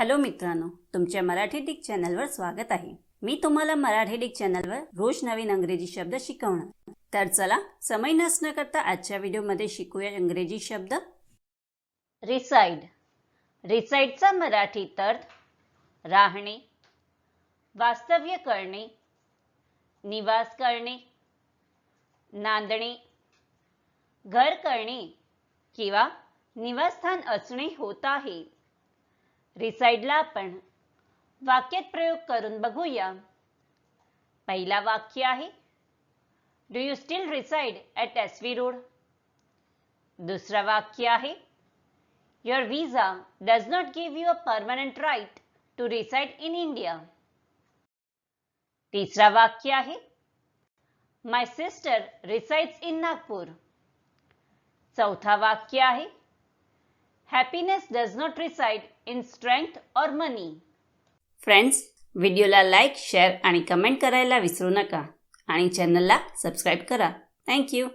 Hello मित्रांनो तुमच्या Marathi Dick चॅनलवर स्वागत आहे. मी तुम्हाला मराठी डिक चॅनलवर रोज नवीन अंग्रेजी शब्द शिकवणार. तर चला समय नसणं करता आजच्या व्हिडिओमध्ये शिकूया इंग्रजी शब्द. रिसाइड रिसाइडचा मराठी अर्थ राहणे वास्तव्य करणे निवास करणे नांदणे घर करणे किंवा निवासस्थान असणे होत आहे. रिसाईडला आपण वाक्यात प्रयोग करून बघूया. पहिला वाक्य आहे do you still reside at S V road दुसरं वाक्य आहे your visa does not give you a permanent right to reside in India तिसरा वाक्य आहे my sister resides in Nagpur चौथा वाक्य आहे happiness does not reside in strength और मनी फ्रेंड्स व्हिडिओला लाईक शेअर आणि कमेंट करायला विसरू नका. आणि चॅनलला सबस्क्राईब करा. थँक्यू